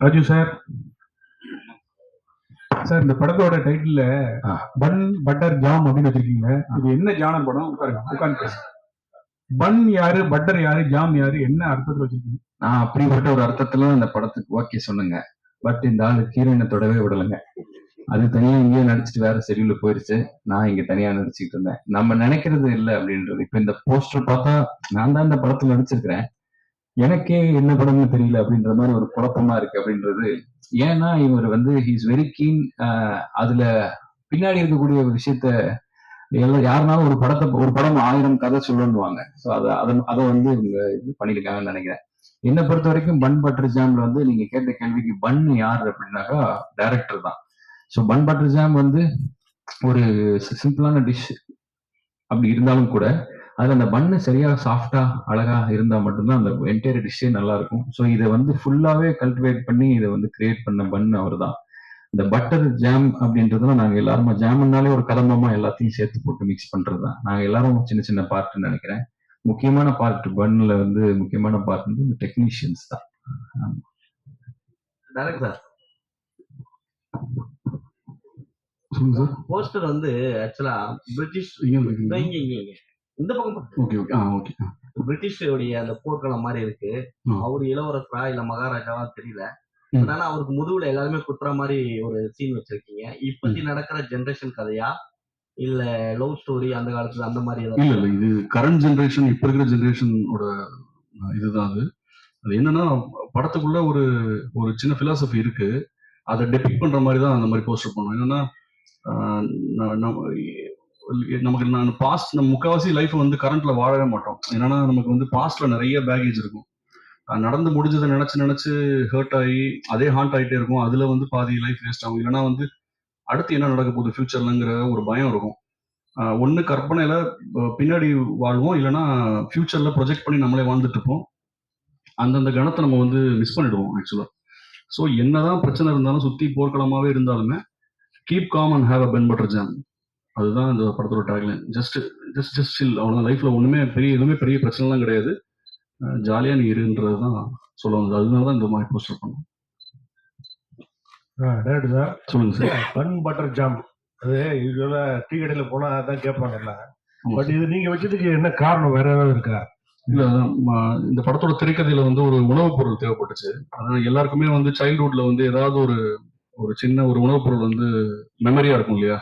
Raju sir. Sir இந்த படத்தோட டைட்டில்ல ஆ. Bun butter jam அப்படின்னு வச்சிருக்கீங்க இது என்ன ஜானர் படம்? உட்காருங்க உட்காந்து. பன் யாரு பட்டர் யாரு ஜாம் யாரு என்ன அர்த்தத்துல வச்சிருக்கீங்க? நான் அப்படிப்பட்ட ஒரு அர்த்தத்துல அந்த படத்துக்கு ஓகே சொன்னேங்க பட் இந்த ஆளு ஹீரோயினை தொடவே விடலைங்க. அது தனியா இங்கேயே நடிச்சிட்டு வேற ஷெடியூல்ல போயிருச்சு. நான் இங்க தனியா நடிச்சுக்கிட்டு இருந்தேன். நம்ம நினைக்கிறது இல்லை அப்படின்றது. இப்ப இந்த போஸ்டர் பார்த்தா நான் தான் இந்த படத்துல நடிச்சிருக்கிறேன். எனக்கே என்ன படம்னு தெரியல அப்படின்ற மாதிரி ஒரு குழப்பமா இருக்கு அப்படின்றது. ஏன்னா இவர் வந்து ஹீஸ் வெரி கீன் அதுல பின்னாடி இருக்கக்கூடிய ஒரு விஷயத்த எல்லாம் யாருனாலும் ஒரு படத்தை ஒரு படம் ஆயிரம் கதை சொல்லணுவாங்க ஸோ அதை அதை அதை வந்து இவங்க இது பண்ணியிருக்காங்கன்னு நினைக்கிறேன். என்னை பொறுத்த வரைக்கும் பன் பட்டர் ஜாம்ல வந்து நீங்க கேட்ட கேள்விக்கு பன் யார் அப்படின்னாக்கா டைரக்டர் தான். ஸோ பன் பட்டர் ஜாம் வந்து ஒரு சிம்பிளான டிஷ் அப்படி இருந்தாலும் கூட அதில் அந்த பண்ணு சரியாக சாஃப்டா அழகா இருந்தால் மட்டும்தான் அந்த என்டையர் டிஷ்ஷே நல்லா இருக்கும் ஸோ இதை வந்து ஃபுல்லாகவே கல்டிவேட் பண்ணி இதை வந்து கிரியேட் பண்ண பன் அவர் தான் இந்த பட்டர் ஜாம் அப்படின்றதுல நாங்கள் எல்லாருமே ஜாம்னாலே ஒரு கதம்பமா எல்லாத்தையும் சேர்த்து போட்டு மிக்ஸ் பண்ணுறது தான் நாங்கள் எல்லாரும் சின்ன சின்ன பார்ட்னு நினைக்கிறேன். முக்கியமான பார்ட் பன்னில் வந்து முக்கியமான பார்ட் வந்து இந்த டெக்னீஷியன்ஸ் தான். சார் போஸ்டர் வந்து ஆக்சுவலா பிரிட்டிஷ் இங்க இங்க இந்த பக்கம். Okay okay. ஆ ஓகே. அந்த போர்க்களம் மாதிரி இருக்கு. அவரு இளவரசரா இல்ல மகாராஜாவா தெரியல. அதனால அவருக்கு முதுகுல எல்லாருமே குத்துற மாதிரி ஒரு சீன் வச்சிருக்கீங்க. இப்பத்தி நடக்கிற ஜெனரேஷன் கதையா? இல்ல லவ் ஸ்டோரி அந்த காலத்துல அந்த மாதிரி இல்ல ஏதாவது? இல்ல இது கரண்ட் ஜெனரேஷன் இப்ப இருக்கிற ஜெனரேஷனோட இதுதான் அது. அது என்னன்னா படத்துக்குள்ள ஒரு ஒரு சின்ன பிலாசபி இருக்கு. அதை டெபிக் பண்ற மாதிரி தான் அந்த மாதிரி போஸ்டர் பண்ணுவோம். என்னன்னா நமக்கு நான் பாஸ்ட் நம்ம முக்கால்வாசி லைஃப் வந்து கரண்ட்ல வாழவே மாட்டோம். என்னன்னா நமக்கு வந்து பாஸ்ட்ல நிறைய பேகேஜ் இருக்கும். நடந்து முடிஞ்சதை நினைச்சு நினைச்சு ஹர்ட் ஆகி அதே ஹாண்ட் ஆகிட்டே இருக்கும். அதுல வந்து பாதி லைஃப் வேஸ்ட் ஆகும். இல்லைன்னா வந்து அடுத்து என்ன நடக்க போகுது ஃபியூச்சர்லங்கிற ஒரு பயம் இருக்கும். ஒன்று கற்பனையில பின்னாடி வாழ்வோம். இல்லைன்னா ஃபியூச்சர்ல ப்ரொஜெக்ட் பண்ணி நம்மளே வாழ்ந்துட்டு இருப்போம். அந்தந்த கணத்தை நம்ம வந்து மிஸ் பண்ணிடுவோம் ஆக்சுவலா ஸோ என்னதான் பிரச்சனை இருந்தாலும் சுத்தி போர்க்களமாவே இருந்தாலுமே keep calm and have a bun butter jam அதுதான் இந்த படத்தோட tagline just just just chill அவ்வளோ லைஃப்ல ஒண்ணுமே பெரிய எதுவுமே பெரிய பிரச்சனைலாம் கிடையாது. ஜாலியா நீ இருன்றது தான் சொல்ல வந்தது. அதனால தான் இந்த மாதிரி போஸ்டர் பண்ணோம். சொல்லுங்க சார் பன் பட்டர் ஜாம் அது யூஸ்வலா டீ கடையில போனா அதான் கேட்பாங்க எல்லாம் பட் இது நீங்க வச்சதுக்கு என்ன காரணம்? வேற ஏதாவது இருக்கா? இல்ல இந்த படத்தோட திரைக்கதையில வந்து ஒரு உணவுப் பொருள் தேவைப்பட்டுச்சு. அதான் எல்லாருக்குமே வந்து சைல்ட்ஹுட்ல வந்து ஏதாவது ஒரு ஒரு சின்ன ஒரு உணவுப் பொருள் வந்து மெமரியா இருக்கும் இல்லையா?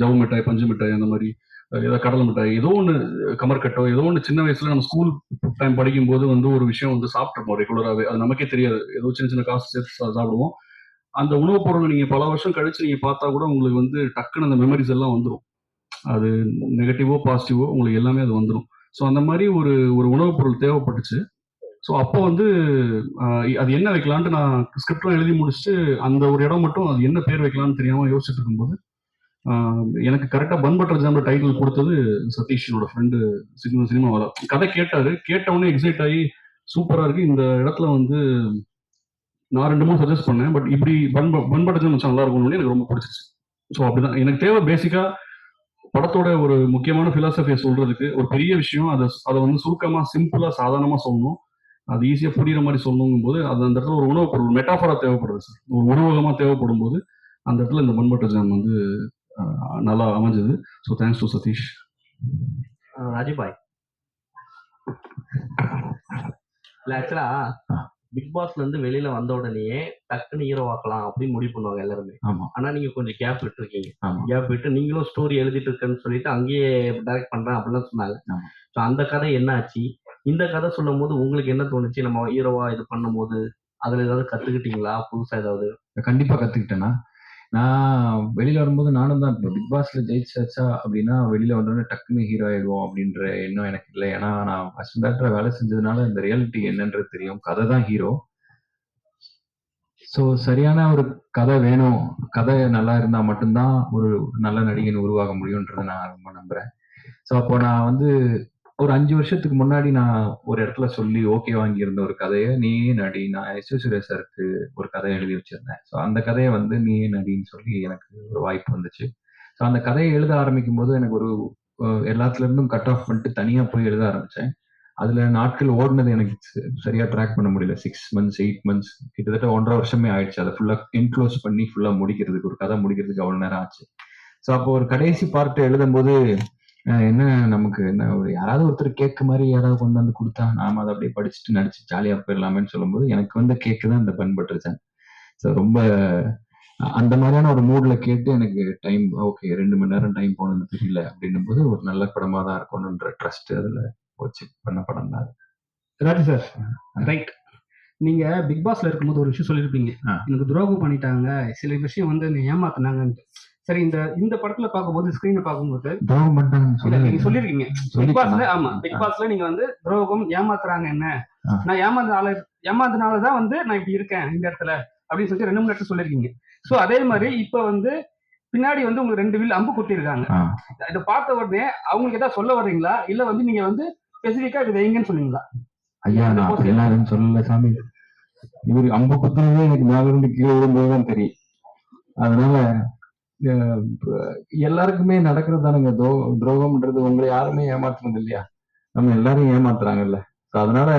ஜவு மிட்டாய் பஞ்சு மிட்டாய் அந்த மாதிரி அஹ் ஏதாவது கடலை மிட்டாய் ஏதோ ஒன்று கமர்கட்டோ ஏதோ ஒன்று சின்ன வயசுல நம்ம ஸ்கூல் டைம் படிக்கும்போது வந்து ஒரு விஷயம் வந்து சாப்பிட்ருப்போம் ரெகுலராகவே அது நமக்கே தெரியாது. ஏதோ சின்ன சின்ன காசு சேர்த்து சாப்பிடுவோம். அந்த உணவுப் பொருளை நீங்க பல வருஷம் கழிச்சு நீங்க பார்த்தா கூட உங்களுக்கு வந்து டக்குன்னு அந்த மெமரிஸ் எல்லாம் வந்துடும் அது நெகட்டிவோ பாசிட்டிவோ உங்களுக்கு எல்லாமே அது வந்துடும் ஸோ அந்த மாதிரி ஒரு ஒரு உணவுப் பொருள் தேவைப்பட்டுச்சு. ஸோ அப்போ வந்து அது என்ன வைக்கலான்ட்டு நான் ஸ்கிரிப்ட்லாம் எழுதி முடிச்சுட்டு அந்த ஒரு இடம் மட்டும் அது என்ன பேர் வைக்கலாம்னு தெரியாமல் யோசிச்சுட்டு இருக்கும்போது எனக்கு கரெக்டாக பன் பட்டர் ஜாம்பர் டைட்டில் கொடுத்தது சதீஷனோட ஃப்ரெண்டு சினிமா சினிமாவில் கதை கேட்டார். கேட்டவுடனே எக்ஸைட் ஆகி சூப்பராக இருக்குது இந்த இடத்துல வந்து நான் ரெண்டு மூணு சஜஸ்ட் பண்ணேன். பட் இப்படி பன் பன் பட்டர் ஜாம் வச்சா நல்லா இருக்கும்னு எனக்கு ரொம்ப பிடிச்சிச்சு ஸோ அப்படிதான். எனக்கு தேவை பேசிக்காக படத்தோட ஒரு முக்கியமான ஃபிலாசபியை சொல்றதுக்கு ஒரு பெரிய விஷயம். அதை அதை வந்து சுருக்கமாக சிம்பிளாக சாதாரணமாக சொல்லணும். அது ஈஸியா புரியுற மாதிரி சொல்லணுங்கும் போது அது அந்த இடத்துல ஒரு உணவு பொருள் மெட்டாஃபரா தேவைப்படுது சார். ஒரு உணவகமா தேவைப்படும் போது அந்த இடத்துல இந்த பண்பட்ட ஜாம் வந்து நல்லா அமைஞ்சது. ஸோ தேங்க்ஸ் டு சதீஷ் அஜிபாய் இல்ல ஆக்சுவலா பிக் பாஸ்ல இருந்து வெளியில வந்த உடனேயே டக்குன்னு ஹீரோ ஆக்கலாம் அப்படின்னு முடிவு பண்ணுவாங்க எல்லாருமே. ஆனா நீங்க கொஞ்சம் கேப் விட்டுருக்கீங்க. கேப் விட்டு நீங்களும் ஸ்டோரி எழுதிட்டு இருக்கேன்னு சொல்லிட்டு அங்கேயே டைரக்ட் பண்றேன் அப்படிலாம் சொன்னாங்க. ஸோ அந்த கதை என்ன ஆச்சு இந்த கதை சொல்லும் போது உங்களுக்கு என்ன தோணுச்சு? நம்ம ஹீரோவா இது பண்ணும்போது அதுல ஏதாவது கத்துக்கிட்டீங்களா? புதுசா ஏதாவது? கண்டிப்பா கத்துக்கிட்டேன்னா நான் வெளியில வரும்போது நானும் தான் இப்போ பிக் பாஸ்ல ஜெயிச்சாச்சா அப்படின்னா வெளியில வந்தோடனே டக்குன்னு ஹீரோ ஆயிடுவோம் அப்படின்ற எண்ணம் எனக்கு இல்லை. ஏன்னா நான் ஃபர்ஸ்ட் டேரக்டரா வேலை செஞ்சதுனால இந்த ரியாலிட்டி என்னன்றது தெரியும். கதை தான் ஹீரோ ஸோ சரியான ஒரு கதை வேணும். கதை நல்லா இருந்தால் மட்டும்தான் ஒரு நல்ல நடிகன் உருவாக முடியுன்றதை நான் ரொம்ப நம்புறேன். ஸோ அப்போ நான் வந்து ஒரு அஞ்சு வருஷத்துக்கு முன்னாடி நான் ஒரு இடத்துல சொல்லி ஓகே வாங்கியிருந்த ஒரு கதையை நீயே நடி நான் எஸ் சுரேஷ் சாருக்கு ஒரு கதை எழுதி வச்சிருந்தேன். ஸோ அந்த கதையை வந்து நீயே நடின்னு சொல்லி எனக்கு ஒரு வாய்ப்பு வந்துச்சு. ஸோ அந்த கதையை எழுத ஆரம்பிக்கும் போது எனக்கு ஒரு எல்லாத்துலேருந்தும் எல்லாத்துல இருந்தும் கட் ஆஃப் பண்ணிட்டு தனியாக போய் எழுத ஆரம்பித்தேன் அதில் நாட்கள் ஓடினது எனக்கு ச- ட்ராக் பண்ண முடியல. சிக்ஸ் மந்த்ஸ் எயிட் மந்த்ஸ் கிட்டத்தட்ட ஒன்றரை வருஷமே ஆயிடுச்சு. அதை ஃபுல்லாக என்க்ளோஸ் பண்ணி ஃபுல்லாக முடிக்கிறதுக்கு ஒரு கதை முடிக்கிறதுக்கு அவ்வளோ நேரம் ஆச்சு. ஸோ அப்போ ஒரு கடைசி பார்ட்டு எழுதும்போது என்ன நமக்கு என்ன ஒரு யாராவது ஒருத்தர் கேட்க மாதிரி யாராவது கொண்டு வந்து கொடுத்தா நாம அதை அப்படியே படிச்சுட்டு நடிச்சு ஜாலியா போயிடலாமேன்னு சொல்லும்போது எனக்கு வந்து கேக்கு தான் இந்த பன் பட்டர் ஸோ ரொம்ப அந்த மாதிரியான ஒரு மூட்ல கேட்டு எனக்கு டைம் ஓகே ரெண்டு மணி நேரம் டைம் போனது தெரியல அப்படின்னும் போது ஒரு நல்ல படமா தான் இருக்கணுன்ற ட்ரஸ்ட் அதுல வச்சு பண்ண படம் தான் அது. ராஜு சார் ரைட் நீங்க பிக் பாஸ்ல இருக்கும்போது ஒரு விஷயம் சொல்லியிருப்பீங்க ஆ. எனக்கு துரோகம் பண்ணிட்டாங்க சில விஷயம் வந்து என்னை ஏமாத்துனாங்கன்ட்டு. சரி இந்த இந்த படத்துல பார்க்கும்போது ஸ்கிரீனை பார்க்கும்போது துரோகம் நீங்க சொல்லி சொல்லிருக்கீங்க பிக்? பாஸ்ல ஆமா. பிக் பாஸ்ல நீங்க வந்து துரோகம் ஏமாத்துறாங்க என்ன. நான் ஏமாந்தனால ஏமாந்தனாலதான் வந்து நான் இப்படி இருக்கேன் இந்த இடத்துல அப்படின்னு சொல்லிட்டு ரெண்டு மூணு இடத்துல சொல்லிருக்கீங்க சோ அதே மாதிரி இப்ப வந்து பின்னாடி வந்து உங்களுக்கு ரெண்டு வில் அம்பு குத்திருக்காங்க ஆ. இதை பார்த்த உடனே அவங்களுக்கு ஏதாவது சொல்ல வர்றீங்களா? இல்ல வந்து நீங்க வந்து ஸ்பெசிபிக்கா இது வைங்கன்னு சொன்னீங்களா? ஐயா நான் எதுவும் சொல்லல சாமி. இவரு அம்பு குத்துனதே எனக்கு மேல இருந்து கீழே விழும்போதுதான் தெரியும். அதனால எல்லாருக்குமே நடக்கிறது தானுங்க துரோ துரோகம்ன்றது உங்களை யாருமே ஏமாத்துறது இல்லையா? நம்ம எல்லாரும் ஏமாத்துறாங்கல்ல. அதனால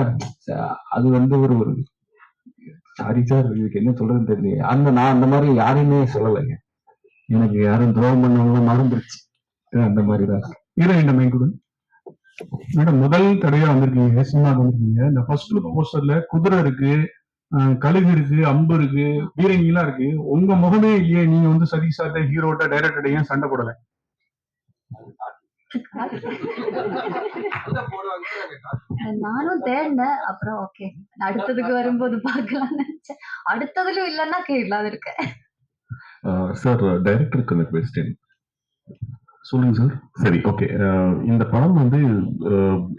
அது வந்து ஒரு ஒரு சாரி சார் இதுக்கு என்ன சொல்றதுன்னு தெரியல அந்த நான் அந்த மாதிரி யாரையுமே சொல்லலைங்க. எனக்கு யாரும் துரோகம் பண்ணவங்க மறந்துருச்சு. அந்த மாதிரி தான் ஹீரோயின் மைண்ட் மேடம் முதல் தடவையா வந்திருக்கீங்க சினிமாக்கு வந்திருக்கீங்க. இந்த ஃபர்ஸ்ட் போஸ்டர்ல குதிரை இருக்கு. கழுகு இருக்கு அம்பு இருக்கு பீரங்கிலாம் இருக்கு. உங்க முகமே இல்லையே நீங்க வந்து சதீஷ் சார்ட்ட ஹீரோட்ட டைரக்டர் ஏன் சண்டை போடல? நானும் தேடினேன். அப்புறம் ஓகே அடுத்ததுக்கு வரும்போது பார்க்கலாம்னு நினைச்சேன். அடுத்ததுல இல்லைன்னா கேட்கலாம் இருக்கேன். சார் டைரக்டருக்கு அந்த கொஸ்டின் சொல்லுங்க சார் சரி ஓகே இந்த படம் வந்து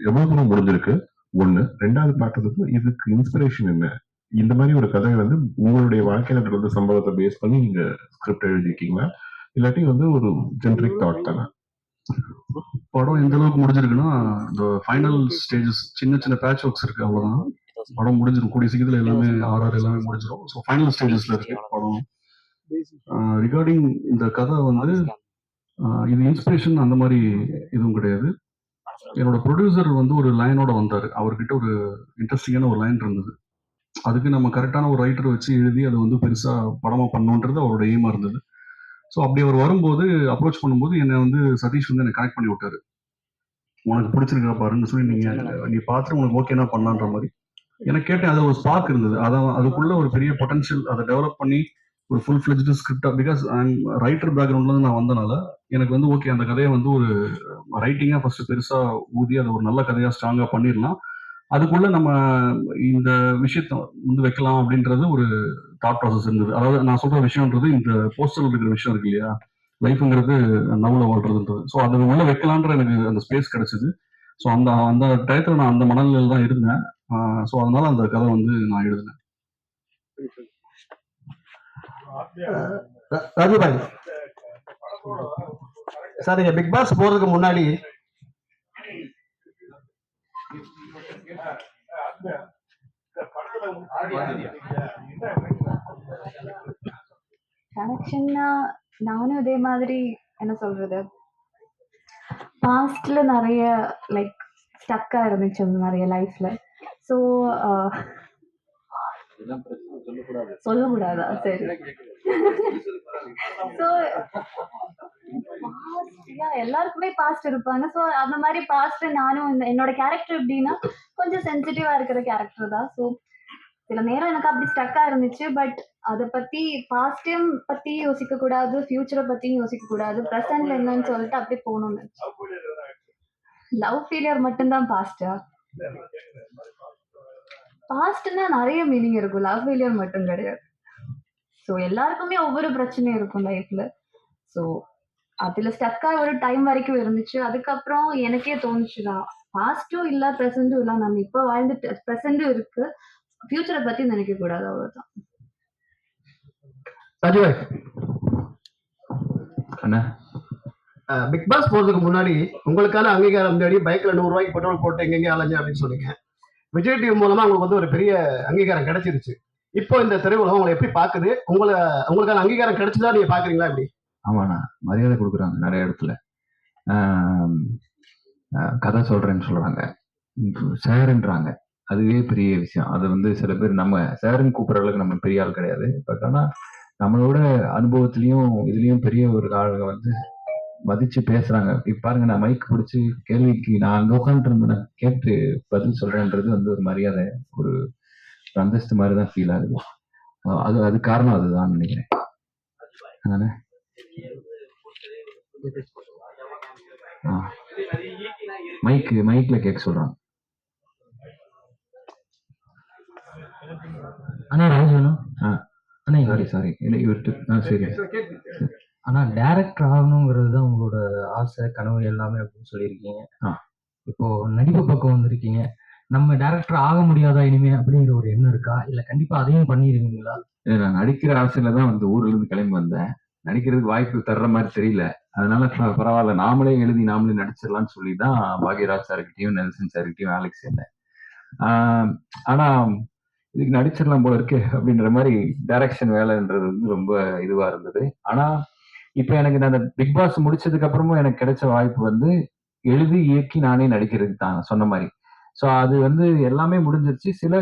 எவ்வளவு தூரம் முடிஞ்சிருக்கு? ஒண்ணு. ரெண்டாவது பார்த்ததுக்கு இதுக்கு இன்ஸ்பிரேஷன் என்ன? இந்த மாதிரி ஒரு கதை வந்து உங்களுடைய வாழ்க்கையில நடந்த சம்பவத்தை பேஸ் பண்ணி நீங்க ஸ்கிரிப்ட் எழுதிருக்கீங்களா இல்லாட்டி வந்து ஒரு ஜென்ரிக் தாட் தானே? படம் எந்த அளவுக்கு முடிஞ்சிருக்குன்னா இந்த ஃபைனல் ஸ்டேஜஸ் சின்ன சின்ன பேட்ச் ஒர்க்ஸ் இருக்கு அவ்வளவுதான். படம் முடிஞ்சிரும். கூடிய சீக்கிரத்தில் எல்லாமே ஆர்ஆர் எல்லாமே முடிஞ்சிரும். ஸோ ஃபைனல் ஸ்டேஜஸ்ல இருக்கு படம். ரிகார்டிங் இந்த கதை வந்து இது இன்ஸ்பிரேஷன் அந்த மாதிரி எதுவும் கிடையாது. என்னோட ப்ரொடியூசர் வந்து ஒரு லைனோட வந்தார். அவர்கிட்ட ஒரு இன்ட்ரெஸ்டிங்கான ஒரு லைன் இருந்தது. அதுக்கு நம்ம கரெக்டான ஒரு ரைட்டர் வச்சு எழுதி அதை வந்து பெருசாக படமாக பண்ணணுன்றது அவரோட எய்மாக இருந்தது. ஸோ அப்படி அவர் வரும்போது அப்ரோச் பண்ணும்போது என்னை வந்து சதீஷ் வந்து என்னை கனெக்ட் பண்ணி விட்டாரு. உனக்கு பிடிச்சிருக்கா பாருன்னு சொல்லி நீங்கள் நீ பார்த்துட்டு உனக்கு ஓகேனா பண்ணலான்ற மாதிரி. எனக்கு கேட்டேன் அது ஒரு ஸ்பார்க் இருந்தது. அதான் அதுக்குள்ள ஒரு பெரிய பொட்டன்ஷியல் அதை டெவலப் பண்ணி ஒரு ஃபுல் ஃபிளெஜ்டு ஸ்கிரிப்டா பிகாஸ் ரைட்டர் பேக்ரவுண்ட்லேருந்து நான் வந்தனால எனக்கு வந்து ஓகே அந்த கதையை வந்து ஒரு ரைட்டிங்காக ஃபர்ஸ்ட் பெருசாக ஊதி அதை ஒரு நல்ல கதையாக ஸ்ட்ராங்காக பண்ணிடலாம். அதுக்குள்ள நம்ம இந்த விஷயத்த வந்து வைக்கலாம் அப்படின்றது ஒரு தாட் ப்ராசஸ் இருந்தது. அதாவது நான் சொல்ற விஷயம்ன்றது இந்த போஸ்டர்ல இருக்கிற விஷயம் இருக்கு இல்லையா? லைஃப்ங்கிறது நவுல வாழ்றதுன்றது. ஸோ அதை உள்ள வைக்கலான்ற எனக்கு அந்த ஸ்பேஸ் கிடைச்சது. ஸோ அந்த அந்த டயத்துல நான் அந்த மனநிலையில தான் இருந்தேன். ஸோ அதனால அந்த கதை வந்து நான் எழுதினேன். ராஜுபாய் சார் நீங்க பிக் பாஸ் போறதுக்கு முன்னாடி கனெக்ஷன்னா நானும் இதே மாதிரி என்ன சொல்றது? பாஸ்ட்ல நிறைய லைக் ஸ்டக்கா இருந்துச்சு நிறைய லைஃப்ல ஸோ சொல்லக்கூடாதா. சரி. ஸோ எல்லாருக்குமே பாஸ்ட் இருப்பாங்க. ஸோ அந்த மாதிரி பாஸ்ட் நானும் என்னோட கேரக்டர் எப்படின்னா கொஞ்சம் சென்சிட்டிவா இருக்கிற கேரக்டர் தான். ஸோ சில நேரம் எனக்கு அப்படி ஸ்டக்கா இருந்துச்சு. பட் அதை பத்தி பாஸ்டையும் பத்தி யோசிக்க கூடாது ஃபியூச்சரை பத்தியும் யோசிக்க கூடாது. ப்ரெசன்ட்ல என்னன்னு சொல்லிட்டு அப்படியே போகணும்னு லவ் ஃபெயிலியர் மட்டும்தான் பாஸ்டா பாஸ்ட்னா நிறைய மீனிங் இருக்கும். லவ் ஃபெயிலியர் மட்டும் கிடையாது. ஸோ எல்லாருக்குமே ஒவ்வொரு பிரச்சனையும் இருக்கும் லைஃப்ல ஸோ அதுல ஸ்டக்கா ஒரு டைம் வரைக்கும் இருந்துச்சு. அதுக்கப்புறம் எனக்கே தோணுச்சுதான் பாஸ்டும் இல்ல ப்ரெசென்ட்டும் இல்ல நம்ம இப்போ வாழ்ந்துட்டு ப்ரெசென்ட்டும் இருக்கு. ஃபியூச்சரை பத்தி நினைக்க கூடாது அவ்வளவுதான் அண்ணா. பிக் பாஸ் போறதுக்கு முன்னாடி உங்களுக்கான அங்கீகாரம் தேடி பைக்ல நூறு ரூபாய்க்கு பெட்ரோல் போட்டு எங்கெங்க அலைஞ்சு அப்படின்னு சொன்னீங்க. விஜய் டிவி மூலமா உங்களுக்கு வந்து ஒரு பெரிய அங்கீகாரம் கிடைச்சிருச்சு. இப்போ இந்த திரையுலகம் உங்களை எப்படி பாக்குது உங்களை உங்களுக்கான அங்கீகாரம் கிடைச்சதா நீங்க பாக்குறீங்களா எப்படி? ஆமாண்ணா. மரியாதை கொடுக்குறாங்க நிறைய இடத்துல. கதை சொல்றேன்னு சொல்றாங்க. சாருன்றாங்க. அதுவே பெரிய விஷயம். அது வந்து சில பேர் நம்ம சாருன்னு கூப்பிட்ற அளவுக்கு நம்ம பெரிய ஆள் கிடையாது. பட் ஆனால் நம்மளோட அனுபவத்திலையும் இதுலயும் பெரிய ஒரு ஆளுங்க வந்து மதிச்சு பேசுறாங்க. இப்ப பாருங்க நான் மைக் பிடிச்சி கேள்விக்கு நான் அங்க இருந்தேன். கேட்டு பதில் சொல்றேன்றது வந்து ஒரு மரியாதை ஒரு அந்தஸ்து மாதிரி தான் ஃபீல் ஆகுது. அது அது காரணம் அதுதான் நினைக்கிறேன். அதனால மைக் மைக்ல கேட்க சொல்றாங்க அண்ணா ராஜு. அண்ணா சாரி சாரி இவர்கிட்ட ஆ, சரி. ஆனா டேரக்டர் ஆகணுங்கிறது தான் உங்களோட ஆசை கனவு எல்லாமே அப்படின்னு சொல்லியிருக்கீங்க. ஆ. இப்போ நடிப்பு பக்கம் வந்திருக்கீங்க. நம்ம டேரக்டர் ஆக முடியாதா இனிமே அப்படிங்கிற ஒரு எண்ணம் இருக்கா? இல்ல கண்டிப்பா அதையும் பண்ணிருக்கீங்களா இல்ல, நான் நடிக்கிற ஆசையில தான் வந்து ஊர்ல இருந்து கிளம்பி வந்தேன். நடிக்கிறதுக்கு வாய்ப்பு தர்ற மாதிரி தெரியல. அதனால பரவாயில்ல. நாமளே எழுதி நாமளே நடிச்சிடலாம்னு சொல்லி தான் பாக்யராஜ் சார்கிட்டயும் நெல்சன் சார்கிட்டையும் வேலைக்கு சேர்ந்தேன். ஆஹ் ஆனா இதுக்கு நடிச்சிடலாம் போல இருக்கு அப்படின்ற மாதிரி டைரக்ஷன் வேலைன்றது வந்து ரொம்ப இதுவா இருந்தது. ஆனா இப்ப எனக்கு நான் பிக் பாஸ் முடிச்சதுக்கு அப்புறமும் எனக்கு கிடைச்ச வாய்ப்பு வந்து எழுதி இயக்கி நானே நடிக்கிறதுக்கு தான் சொன்ன மாதிரி. ஸோ அது வந்து எல்லாமே முடிஞ்சிருச்சு. சில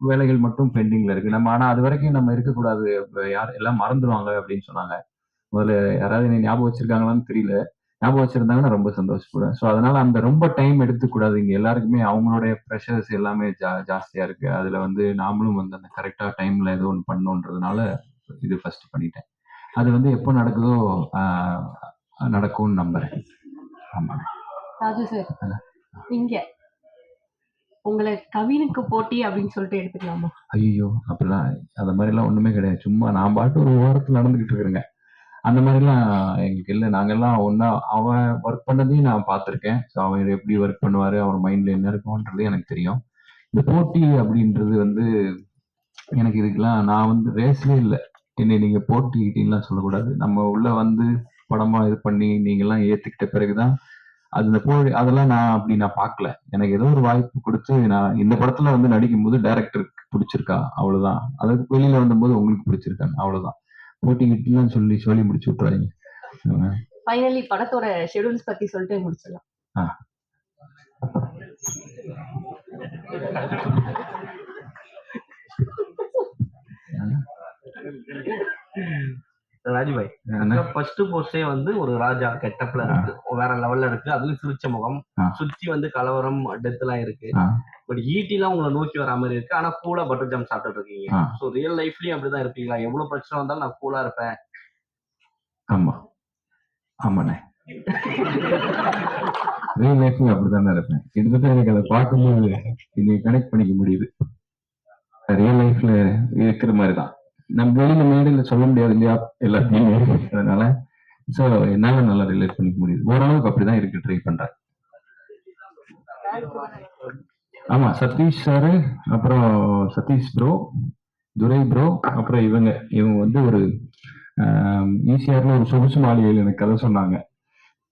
வேலைகள் மட்டும் பெண்டிங்ல இருக்கு. நம்ம ஆனா அது வரைக்கும் நம்ம இருக்கக்கூடாது. யார் எல்லாம் மறந்துடுவாங்க அப்படின்னு சொன்னாங்க. முதல்ல யாராவது என்னை ஞாபகம் வச்சிருக்காங்களான்னு தெரியல. ஞாபகம் வச்சிருந்தாங்கன்னா ரொம்ப சந்தோஷப்படுவேன். ஸோ அதனால அந்த ரொம்ப டைம் எடுத்துக்கூடாது. இங்க எல்லாருக்குமே அவங்களுடைய ப்ரெஷர்ஸ் எல்லாமே ஜா ஜாஸ்தியா இருக்கு. அதுல வந்து நாமளும் வந்து அந்த கரெக்டா டைம்ல ஏதோ ஒன்று பண்ணணுன்றதுனால இது ஃபர்ஸ்ட் பண்ணிட்டேன். அது வந்து எப்போ நடக்குதோ நடக்கும்னு நம்புறேன். ஆமா. ராஜு சார் இங்க உங்களை கவினுக்கு போட்டி அப்படின்னு சொல்லிட்டு எடுத்துக்கலாமா? ஐயோ அப்படிலாம் அந்த மாதிரிலாம் ஒண்ணுமே கிடையாது. சும்மா நான் பாட்டு ஒரு ஓரத்தில் நடந்துகிட்டு இருக்கிறேங்க. அந்த மாதிரிலாம் எங்களுக்கு இல்லை. நாங்கள்லாம் ஒன்றா அவன் ஒர்க் பண்ணதையும் நான் பார்த்துருக்கேன். ஸோ அவன் எப்படி ஒர்க் பண்ணுவார் அவர் மைண்டில் என்ன இருக்கும்ன்றது எனக்கு தெரியும். இந்த போட்டி அப்படின்றது வந்து எனக்கு இதுக்கெல்லாம் நான் வந்து ரேஸ்லேயே இல்லை. என்னை நீங்கள் போட்டிக்கிட்டீங்கலாம் சொல்லக்கூடாது. நம்ம உள்ள வந்து படமாக இது பண்ணி நீங்கள்லாம் ஏற்றுக்கிட்ட பிறகுதான் அது இந்த போட்டி அதெல்லாம் நான் அப்படி நான் பார்க்கல. எனக்கு ஏதோ ஒரு வாய்ப்பு கொடுத்து நான் இந்த படத்தில் வந்து நடிக்கும் போது டேரக்டருக்கு பிடிச்சிருக்கா அவ்வளோதான் அதுக்கு வெளியில் வந்தபோது உங்களுக்கு பிடிச்சிருக்காங்க அவ்வளோதான் போட்டி கிட்டலாம் சொல்லி சொல்லி முடிச்சு விட்டுறாங்க ஃபைனலி படத்தோட ஷெடியூல்ஸ் பத்தி சொல்லிட்டு முடிச்சிடலாம். ராஜுபாய் ஃபர்ஸ்ட் போஸ்டே வந்து ஒரு ராஜா கெட்டப்ல இருக்கு வேற லெவல்ல இருக்கு. அதுலயும் சிரிச்ச முகம். சுத்தி வந்து கலவரம் டெத் எல்லாம் இருக்கு. பட் ஈட்டிலாம் உங்களை நோக்கி வர மாதிரி இருக்கு. ஆனா கூலா பட்டர் ஜாம் சாப்பிட்டுட்டு இருக்கீங்க. சோ ரியல் லைஃப்லயும் அப்படிதான் இருப்பீங்களா? எவ்வளவு பிரச்சனை வந்தாலும் நான் கூலா இருப்பேன். ஆமா. ஆமாண்ணே. ரியல் லைஃப்ல அப்படித்தானே இருப்பேன். கிட்டத்தட்ட எனக்கு அதை பார்க்கும்போது இன்னைக்கு கனெக்ட் பண்ணிக்க முடியுது. ரியல் லைஃப்ல இருக்கிற மாதிரி தான் நம்ம வெளியில மேடையில சொல்ல முடியாது இல்லையா? எல்லாத்தையுமே. அதனால ஸோ என்னால நல்லா ரிலேட் பண்ணிக்க முடியுது. ஓரளவுக்கு அப்படிதான் இருக்கு ட்ரை பண்றேன். ஆமா சதீஷ் சாரு அப்புறம் சதீஷ் ப்ரோ துரை ப்ரோ அப்புறம் இவங்க இவங்க வந்து ஒரு ஈசிஆர்ல ஒரு சொகுசு மாளிகையில் எனக்கு கதை சொன்னாங்க.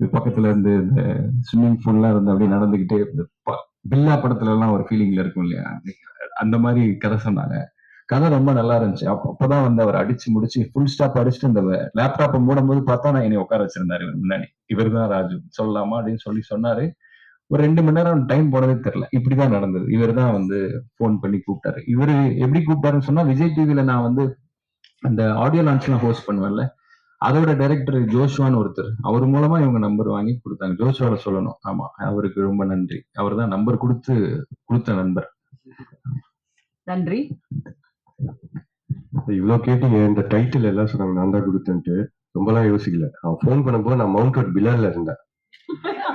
இது பக்கத்துல இருந்து இந்த ஸ்விம்மிங் பூல்லாம் இருந்து அப்படியே நடந்துகிட்டே இந்த ப- பில்லா படத்துல எல்லாம் ஒரு ஃபீலிங்ல இருக்கும் இல்லையா? அந்த மாதிரி கதை சொன்னாங்க. கதை ரொம்ப நல்லா இருந்துச்சு. அப்பதான் வந்து அவர் அடிச்சு முடிச்சு ஃபுல் ஸ்டாப் அடிச்சுட்டு இந்த லேப்டாப்பை மூடும் போது பார்த்தா நான் என்னை உட்கார வச்சிருந்தாரு இவர் முன்னாடி. இவர் தான் ராஜு. சொல்லலாமா அப்படின்னு சொல்லி சொன்னாரு. ஒரு ரெண்டு மணி நேரம் டைம் போனதே தெரியல. இப்படிதான் நடந்தது. இவர் தான் வந்து ஃபோன் பண்ணி கூப்பிட்டாரு. இவர் எப்படி கூப்பிட்டாருன்னு சொன்னா விஜய் டிவில நான் வந்து அந்த ஆடியோ லான்ச்லாம் ஹோஸ்ட் பண்ணுவேன்ல அதோட டைரக்டர் ஜோஷ்வான்னு ஒருத்தர். அவர் மூலமா இவங்க நம்பர் வாங்கி கொடுத்தாங்க. ஜோஷ்வால சொல்லணும். ஆமா அவருக்கு ரொம்ப நன்றி. அவர் தான் நம்பர் கொடுத்து கொடுத்த நண்பர். நன்றி. இவ்வளோ கேட்டீங்க இந்த டைட்டில் எல்லாம் சொன்னாங்க நான் தான் கொடுத்தேன்ட்டு. ரொம்பலாம் யோசிக்கல. அவன் ஃபோன் பண்ணும்போது நான் மவுண்ட் ரோட் பிலால்ல இருந்தேன்.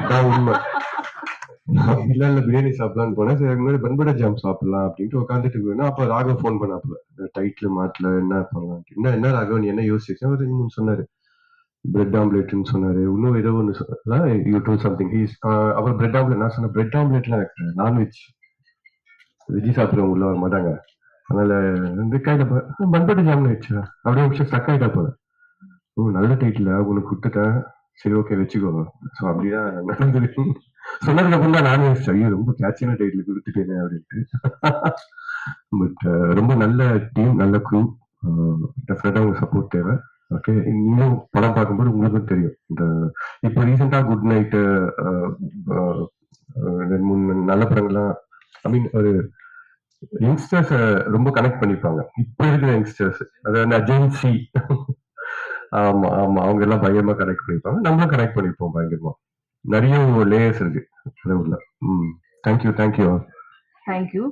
அதான் உண்மை. நான் பிலால்ல பிரியாணி சாப்பிடலான்னு போனேன். சரி முன்னாடி பண்பட ஜாம் சாப்பிடலாம் அப்படின்ட்டு உட்காந்துட்டு போயிருந்தேன் அப்போ ராகவ் ஃபோன் பண்ணாப்புல. டைட்டில் மாட்டல என்ன பண்ணலாம் என்ன என்ன ராகவ் நீ என்ன யோசிச்சேன் ஒரு இன்னும் மூணு சொன்னாரு. பிரெட் ஆம்லேட்னு சொன்னாரு. இன்னும் ஏதோ ஒன்று சொன்னா யூ டூ சம்திங் ஹீஸ் அவர் பிரெட் ஆம்லேட் நான் சொன்னேன் பிரெட் ஆம்லேட்லாம் எனக்கு நான்வெஜ் வெஜ்ஜி சாப்பிடுறவங்க உள்ள வர மாட்டாங்க. அதனால இந்த கையில பண்பட்டு ஜாமுன் வச்சு அப்படியே நிமிஷம் ஸ்டக் ஆயிட்டா போல ஓ நல்ல டைட்டில் உனக்கு கொடுத்துட்டேன் சரி ஓகே வச்சுக்கோ. ஸோ அப்படிதான் நடந்தது. சொன்னதுக்கு அப்புறம் தான் நானும் ஐயோ ரொம்ப கேட்சியான டைட்டில் கொடுத்துட்டேனே அப்படின்ட்டு. பட் ரொம்ப நல்ல டீம் நல்ல குரூ டெஃபினட்டாக உங்களுக்கு சப்போர்ட் தேவை. ஓகே இன்னும் படம் பார்க்கும்போது உங்களுக்கும் தெரியும். இந்த இப்போ ரீசெண்டாக குட் நைட்டு நல்ல படங்கள்லாம் ஐ மீன் ஒரு யங்ஸ்டர்ஸ் uh, ரொம்ப கனெக்ட் பண்ணிப்பாங்க. இப்ப இருக்கிற யங்ஸ்டர்ஸ் அதாவது அஜென்சி ஆமா ஆமா. அவங்க எல்லாம் பயங்கரமா கனெக்ட் பண்ணிப்பாங்க. நம்மளும் கனெக்ட் பண்ணிப்போம் பயங்கரமா. நிறைய லேயர்ஸ் இருக்கு. உள்ள ம். Thank you thank you thank you